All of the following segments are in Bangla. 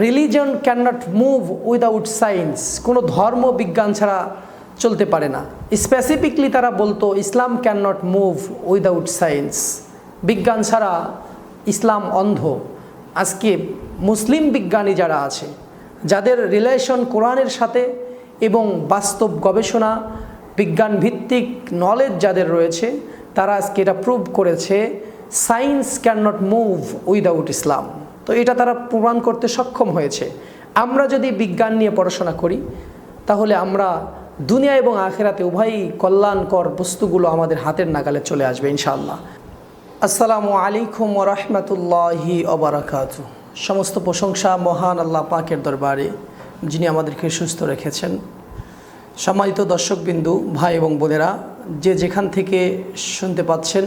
Religion can not move without science কোনো ধর্ম বিজ্ঞান ছাড়া চলতে পারে না। স্পেসিফিকলি তারা বলতো, Islam can not move without science বিজ্ঞান ছাড়া ইসলাম অন্ধ। আজকে মুসলিম বিজ্ঞানী যারা আছে, যাদের রিলেশন কোরআনের সাথে এবং বাস্তব গবেষণা বিজ্ঞান ভিত্তিক নলেজ যাদের রয়েছে, তারা আজকে এটা প্রুভ করেছে science can not move without Islam তো এটা তারা প্রমাণ করতে সক্ষম হয়েছে। আমরা যদি বিজ্ঞান নিয়ে পড়াশোনা করি, তাহলে আমরা দুনিয়া এবং আখেরাতে উভয়ই কল্যাণকর বস্তুগুলো আমাদের হাতের নাগালে চলে আসবে ইনশাআল্লাহ। আসসালামু আলাইকুম রহমতুল্লাহি অবরাকাত সমস্ত প্রশংসা মহান আল্লাহ পাকের দরবারে, যিনি আমাদেরকে সুস্থ রেখেছেন। সম্মানিত দর্শকবিন্দু, ভাই এবং বোনেরা, যে যেখান থেকে শুনতে পাচ্ছেন,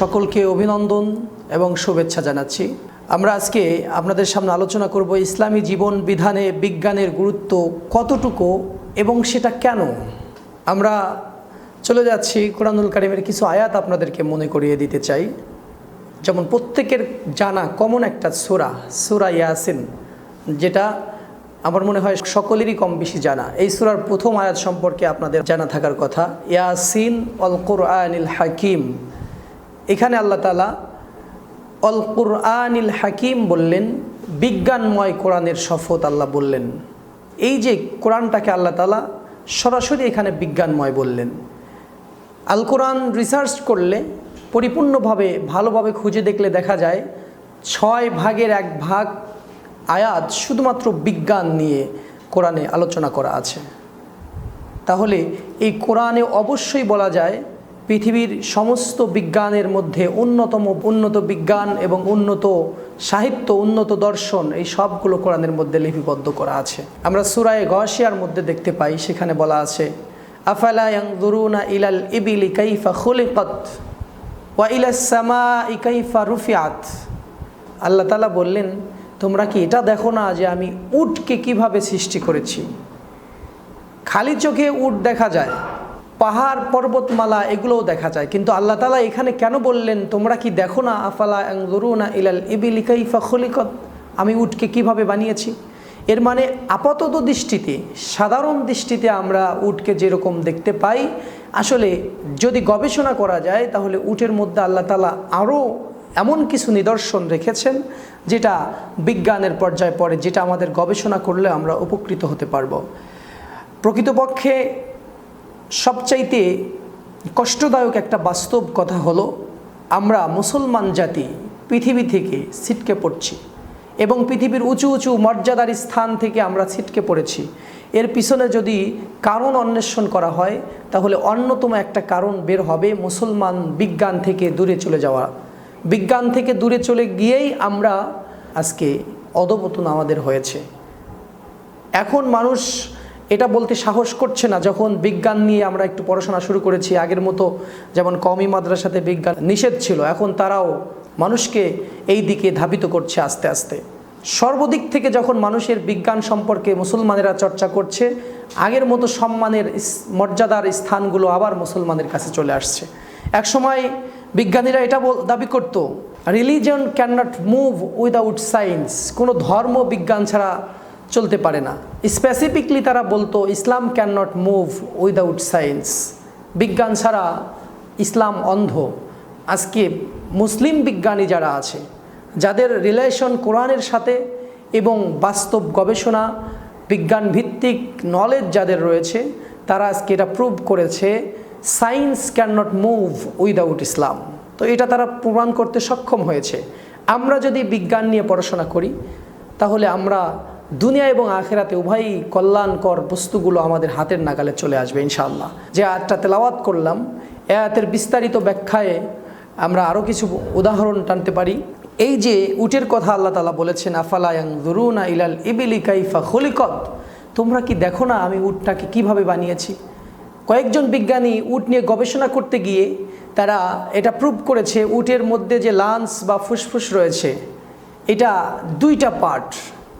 সকলকে অভিনন্দন এবং শুভেচ্ছা জানাচ্ছি। আমরা আজকে আপনাদের সামনে আলোচনা করব ইসলামী জীবন বিধানে বিজ্ঞানের গুরুত্ব কতটুকু এবং সেটা কেন? আমরা চলে যাচ্ছি কোরআনুল কারিমের কিছু আয়াত আপনাদেরকে মনে করিয়ে দিতে চাই। যেমন প্রত্যেকের জানা কমন একটা সুরা সুরা ইয়াসিন, যেটা আমার মনে হয় সকলেরই কম বেশি জানা। এই সুরার প্রথম আয়াত সম্পর্কে আপনাদের জানা থাকার কথা, ইয়াসিন অল কোরআনিল হাকিম। এখানে আল্লাহ তালা অল কোরআনিল হাকিম বললেন, বিজ্ঞানময় কোরআনের শপথ আল্লাহ বললেন। এই যে কোরআনটাকে আল্লাহ তালা সরাসরি এখানে বিজ্ঞানময় বললেন। আল কোরআন রিসার্চ করলে, পরিপূর্ণভাবে, ভালোভাবে খুঁজে দেখলে দেখা যায়, ছয় ভাগের এক ভাগ আয়াত শুধুমাত্র বিজ্ঞান নিয়ে কোরআনে আলোচনা করা আছে। তাহলে এই কোরআনে অবশ্যই বলা যায় পৃথিবীর সমস্ত বিজ্ঞানের মধ্যে অন্যতম উন্নত বিজ্ঞান এবং উন্নত সাহিত্য, উন্নত দর্শন, এই সবগুলো কোরআনের মধ্যে লিপিবদ্ধ করা আছে। আমরা সুরায় গসিয়ার মধ্যে দেখতে পাই, সেখানে বলা আছে, আফালা ইয়াংদুরুনা ইলাল ইবিলি কাইফা খুলিকাত ওয়া ইলাস সামা ইকাইফা রুফিয়াত আল্লাহ তালা বললেন, তোমরা কি এটা দেখো না যে আমি উটকে কীভাবে সৃষ্টি করেছি? খালি চোখে উট দেখা যায় পাহাড়, পর্বতমালা এগুলোও দেখা যায়। কিন্তু আল্লাহ তালা এখানে কেন বললেন, তোমরা কি দেখো না? আফালা না ইলাল ইবিলি কাইফা খলিকত? আমি উটকে কীভাবে বানিয়েছি? এর মানে আপাতত দৃষ্টিতে, সাধারণ দৃষ্টিতে আমরা উটকে যেরকম দেখতে পাই, আসলে যদি গবেষণা করা যায়, তাহলে উটের মধ্যে আল্লাহ তালা আরও এমন কিছু নিদর্শন রেখেছেন, যেটা বিজ্ঞানের পর্যায়ে পড়ে, যেটা আমাদের গবেষণা করলে আমরা উপকৃত হতে পারব। প্রকৃতপক্ষে সবচাইতে কষ্টদায়ক একটা বাস্তব কথা হলো, আমরা মুসলমান জাতি পৃথিবী থেকে ছিটকে পড়ছি এবং পৃথিবীর উঁচু উঁচু মর্যাদার স্থান থেকে আমরা ছিটকে পড়েছি। এর পিছনে যদি কারণ অন্বেষণ করা হয়, তাহলে অন্যতম একটা কারণ বের হবে মুসলমান বিজ্ঞান থেকে দূরে চলে যাওয়া। বিজ্ঞান থেকে দূরে চলে গিয়েই আমরা আজকে অধপতন আমাদের হয়েছে। এখন মানুষ এটা বলতে সাহস করছে না, যখন বিজ্ঞান নিয়ে আমরা একটু পড়াশোনা শুরু করেছি, আগের মতো যেমন কমি মাদ্রাসাতে বিজ্ঞান নিষেধ ছিল, এখন তারাও মানুষকে এই দিকে ধাবিত করছে আস্তে আস্তে। সর্বদিক থেকে যখন মানুষের বিজ্ঞান সম্পর্কে মুসলমানেরা চর্চা করছে, আগের মতো সম্মানের মর্যাদার স্থানগুলো আবার মুসলমানের কাছে চলে আসছে। একসময় বিজ্ঞানীরা এটা দাবি করত religion can not move without science কোনো ধর্ম বিজ্ঞান ছাড়া চলতে পারে না। স্পেসিফিকলি তারা বলতো, Islam can not move without science বিজ্ঞান ছাড়া ইসলাম অন্ধ। আজকে মুসলিম বিজ্ঞানী যারা আছে, যাদের রিলেশন কোরআনের সাথে এবং বাস্তব গবেষণা বিজ্ঞান ভিত্তিক নলেজ যাদের রয়েছে, তারা আজকে এটা প্রুভ করেছে science can not move without Islam তো এটা তারা প্রমাণ করতে সক্ষম হয়েছে। আমরা যদি বিজ্ঞান নিয়ে পড়াশোনা করি, তাহলে আমরা দুনিয়া এবং আখেরাতে উভয়ই কল্যাণকর বস্তুগুলো আমাদের হাতের নাগালে চলে আসবে, ইনশাআল্লাহ। যে আয়াতটা তেলাওয়াত করলাম, এ আয়াতের বিস্তারিত ব্যাখ্যায় আমরা আরও কিছু উদাহরণ টানতে পারি। এই যে উটের কথা আল্লাহ তালা বলেছেন আফালায়াং দুরুনা ইলাল ইবিলি কাইফা খলিকত? তোমরা কি দেখো না আমি উটটাকে কীভাবে বানিয়েছি? কয়েকজন বিজ্ঞানী উট নিয়ে গবেষণা করতে গিয়ে তারা এটা প্রুভ করেছে, উটের মধ্যে যে লাঞ্চ বা ফুসফুস রয়েছে, এটা দুইটা পার্ট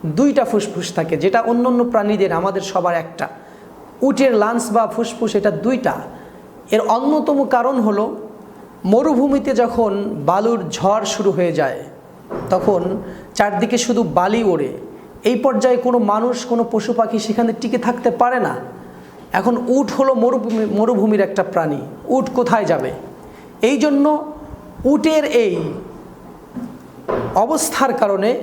দুইটা ফুসফুস থাকে, যেটা অন্য অন্য প্রাণীদের, আমাদের সবার একটা। উটের লাঞ্চ বা ফুসফুস এটা দুইটা। এর অন্যতম কারণ হলো, মরুভূমিতে যখন বালুর ঝড় শুরু হয়ে যায়, তখন চারদিকে শুধু বালি ওড়ে। এই পর্যায়ে কোনো মানুষ, কোনো পশু পাখি সেখানে টিকে থাকতে পারে না। এখন উট হলো মরুভূমি, মরুভূমির একটা প্রাণী। উট কোথায় যাবে? এই জন্য উটের এই অবস্থার কারণে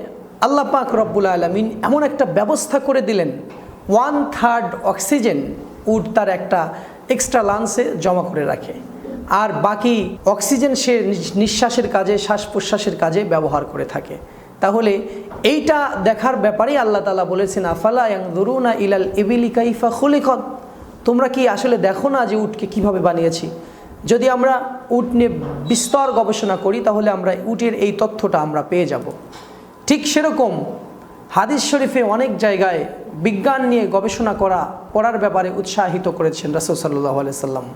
আল্লাহ পাক রব্বুল আলমিন এমন একটা ব্যবস্থা করে দিলেন ওয়ান থার্ড অক্সিজেন উড তার একটা এক্সট্রা লাংসে জমা করে রাখে, আর বাকি অক্সিজেন সে নিঃশ্বাসের কাজে, শ্বাস প্রশ্বাসের কাজে ব্যবহার করে থাকে। তাহলে এইটা দেখার ব্যাপারেই আল্লাহ তালা বলেছেন, আফালা ইয়াং দরুনা ইলাল ইবিলি কাইফা খুলিকত, তোমরা কি আসলে দেখো না যে উটকে কীভাবে বানিয়েছি? যদি আমরা উট নিয়ে বিস্তর গবেষণা করি, তাহলে আমরা উটের এই তথ্যটা আমরা পেয়ে যাব। ঠিক সেরকম হাদিস শরীফে অনেক জায়গায় বিজ্ঞান নিয়ে গবেষণা করা, পড়ার ব্যাপারে উৎসাহিত করেছেন রাসুল সাল্লাহ সাল্লাম।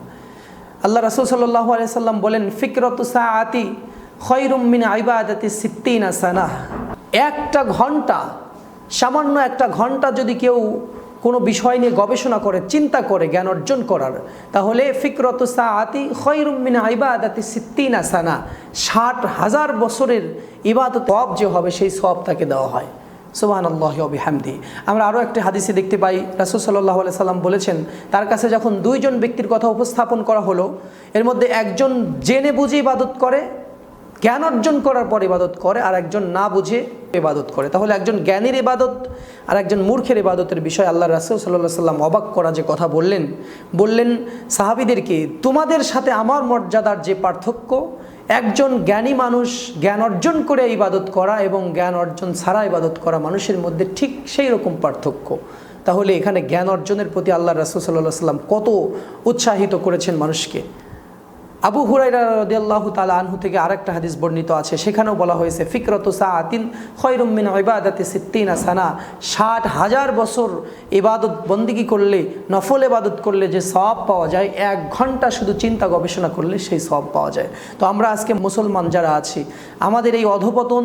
আল্লাহ রাসুল সাল্লাহ সাল্লাম বলেন, ফিকরত আতি খৈরুমিন আইবাদাতি সিদ্দিন আসানাহ একটা ঘণ্টা, সামান্য একটা ঘণ্টা যদি কেউ কোনো বিষয় নিয়ে গবেষণা করে, চিন্তা করে, জ্ঞান অর্জন করার, তাহলে ফিকরত সাআতি খৈরুমিন আইবাদাতি সিদ্দিনা সানা। ষাট হাজার বছরের ইবাদত সব যে হবে, সেই সব তাকে দেওয়া হয়। সুবাহান আল্লাহ হামদি আমরা আরও একটি হাদিসে দেখতে পাই, রাসুল সাল্লাহ সাল্লাম বলেছেন, তার কাছে যখন দুইজন ব্যক্তির কথা উপস্থাপন করা হলো, এর মধ্যে একজন জেনে বুঝে ইবাদত করে জ্ঞান অর্জন করার পর ইবাদত করে, আর একজন না বুঝে ইবাদত করে। তাহলে একজন জ্ঞানীর ইবাদত, আর একজন মূর্খের ইবাদতের বিষয় আল্লাহ রাসুল সাল্লাহ সাল্লাম অবাক করা যে কথা বললেন। বললেন সাহাবিদেরকে তোমাদের সাথে আমার মর্যাদার যে পার্থক্য, একজন জ্ঞানী মানুষ জ্ঞান অর্জন করে ইবাদত করা এবং জ্ঞান অর্জন ছাড়া ইবাদত করা মানুষের মধ্যে ঠিক সেই রকম পার্থক্য? তাহলে এখানে জ্ঞান অর্জনের প্রতি আল্লাহ রাসুল সাল্লাহ সাল্লাম কত উৎসাহিত করেছেন মানুষকে। আবু হুরাইরা রদিয়াল্লাহু তালা আনহু থেকে আরেকটা হাদিস বর্ণিত আছে। সেখানেও বলা হয়েছে, ফিকরত সাআতিন খৈরুমিন ইবাদাতে সিদ্দিনা সানা। ষাট হাজার বছর ইবাদত বন্দিগি করলে, নফল ইবাদত করলে যে সব পাওয়া যায়, এক ঘণ্টা শুধু চিন্তা গবেষণা করলে সেই সব পাওয়া যায়। তো আমরা আজকে মুসলমান যারা আছি, আমাদের এই অধপতন,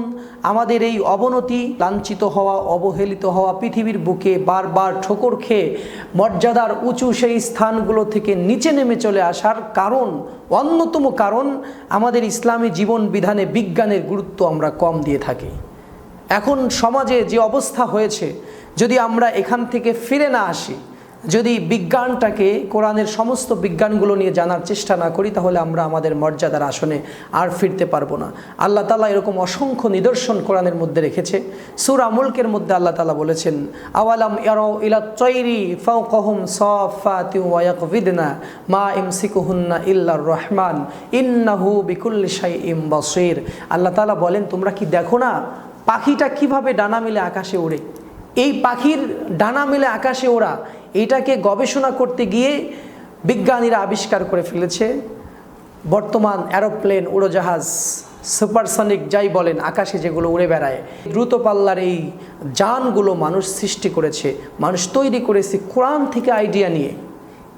আমাদের এই অবনতি, লাঞ্ছিত হওয়া, অবহেলিত হওয়া পৃথিবীর বুকে বারবার ঠোকর খেয়ে মর্যাদার উঁচু সেই স্থানগুলো থেকে নিচে নেমে চলে আসার কারণ অন্যতম কারণ আমাদের ইসলামী জীবন বিধানে বিজ্ঞানের গুরুত্ব আমরা কম দিয়ে থাকি। এখন সমাজে যে অবস্থা হয়েছে, যদি আমরা এখান থেকে ফিরে না আসি যদি বিজ্ঞানটাকে কোরআনের সমস্ত বিজ্ঞানগুলো নিয়ে জানার চেষ্টা না করি, তাহলে আমরা আমাদের মর্যাদার আসনে আর ফিরতে পারব না। আল্লাহ তালা এরকম অসংখ্য নিদর্শন কোরআনের মধ্যে রেখেছে। সুরা মুলকের মধ্যে আল্লাহ তালা বলেছেন, আওয়ালাম ইলা তৈরি ফাওকাহুম সাফাতি ওয়া ইয়াকবিদনা মা ইমসিকুহুন্না ইল্লার রহমান, ইন্নাহু বিকুল্লি শাইইম বাসীর। আল্লাহ তালা বলেন, তোমরা কি দেখো না? পাখিটা কীভাবে ডানা মিলে আকাশে ওড়ে এই পাখির ডানা মেলে আকাশে ওরা এটাকে গবেষণা করতে গিয়ে বিজ্ঞানীরা আবিষ্কার করে ফেলেছে। বর্তমান অ্যারোপ্লেন উড়োজাহাজ, সুপারসনিক যাই বলেন, আকাশে যেগুলো উড়ে বেড়ায়, দ্রুত পাল্লার এই যানগুলো মানুষ সৃষ্টি করেছে। মানুষ তৈরি করেছে কোরআন থেকে আইডিয়া নিয়ে।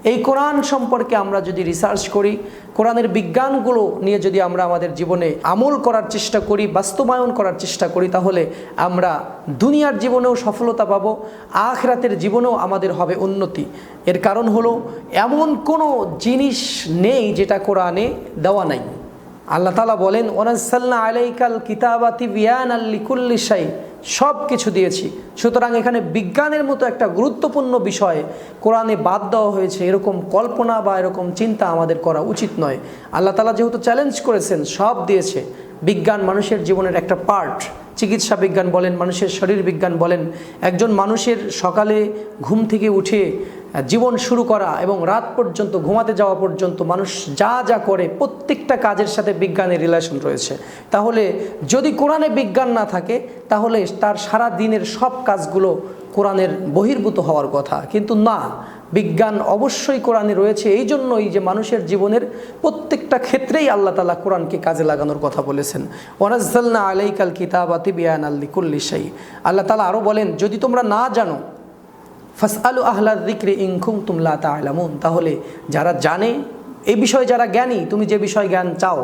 এই কোরআন সম্পর্কে আমরা যদি রিসার্চ করি, কোরআনের বিজ্ঞানগুলো নিয়ে যদি আমরা আমাদের জীবনে আমল করার চেষ্টা করি, বাস্তবায়ন করার চেষ্টা করি, তাহলে আমরা দুনিয়ার জীবনেও সফলতা পাবো, আখরাতের জীবনেও আমাদের হবে উন্নতি। এর কারণ হলো, এমন কোনো জিনিস নেই যেটা কোরআনে দেওয়া নাই। আল্লাহ তালা বলেন ওনাসাল্লা আলাইকাল কিতাবাতি বিয়ান আল্লিকুল্লি সাই সব কিছু দিয়েছি। সুতরাং এখানে বিজ্ঞানের মতো একটা গুরুত্বপূর্ণ বিষয় কোরআনে বাদ দেওয়া হয়েছে। এরকম কল্পনা বা এরকম চিন্তা আমাদের করা উচিত নয়। আল্লাহ তালা যেহেতু চ্যালেঞ্জ করেছেন, সব দিয়েছে। বিজ্ঞান মানুষের জীবনের একটা পার্ট চিকিৎসা বিজ্ঞান বলেন, মানুষের শরীর বিজ্ঞান বলেন। একজন মানুষের সকালে ঘুম থেকে উঠে জীবন শুরু করা এবং রাত পর্যন্ত ঘুমাতে যাওয়া পর্যন্ত মানুষ যা যা করে প্রত্যেকটা কাজের সাথে বিজ্ঞানের রিলেশন রয়েছে। তাহলে যদি কোরআনে বিজ্ঞান না থাকে, তাহলে তার সারা দিনের সব কাজগুলো কোরআনের বহির্ভূত হওয়ার কথা। কিন্তু না, বিজ্ঞান অবশ্যই কোরআনে রয়েছে। এই জন্যই যে মানুষের জীবনের প্রত্যেকটা ক্ষেত্রেই আল্লাহ তালা কোরআনকে কাজে লাগানোর কথা বলেছেন। ওনাজ্জালনা আলাইকাল কিতাব আতিবিয়ান আল্লি কুল্লি শাই। আল্লাহ তালা আরও বলেন, যদি তোমরা না জানো ফাস আলু আহ্লাদ দিক্রি ইংখুম তুমলা তা আলামুন তাহলে যারা জানে এই বিষয়ে যারা জ্ঞানী, তুমি যে বিষয় জ্ঞান চাও,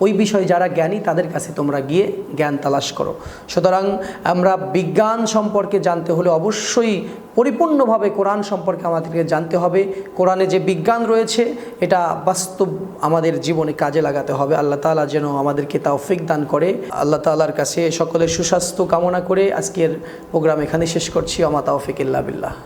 ওই বিষয়ে যারা জ্ঞানী, তাদের কাছে তোমরা গিয়ে জ্ঞান তালাশ করো। সুতরাং আমরা বিজ্ঞান সম্পর্কে জানতে হলে অবশ্যই পরিপূর্ণভাবে কোরআন সম্পর্কে আমাদেরকে জানতে হবে। কোরআনে যে বিজ্ঞান রয়েছে, এটা বাস্তব আমাদের জীবনে কাজে লাগাতে হবে। আল্লাহ তাআলা যেন আমাদেরকে তাওফিক দান করে। আল্লাহ তাআলার কাছে সকলের সুস্বাস্থ্য কামনা করে আজকের প্রোগ্রাম এখানে শেষ করছি। আমা তাওফিক বিল্লাহ।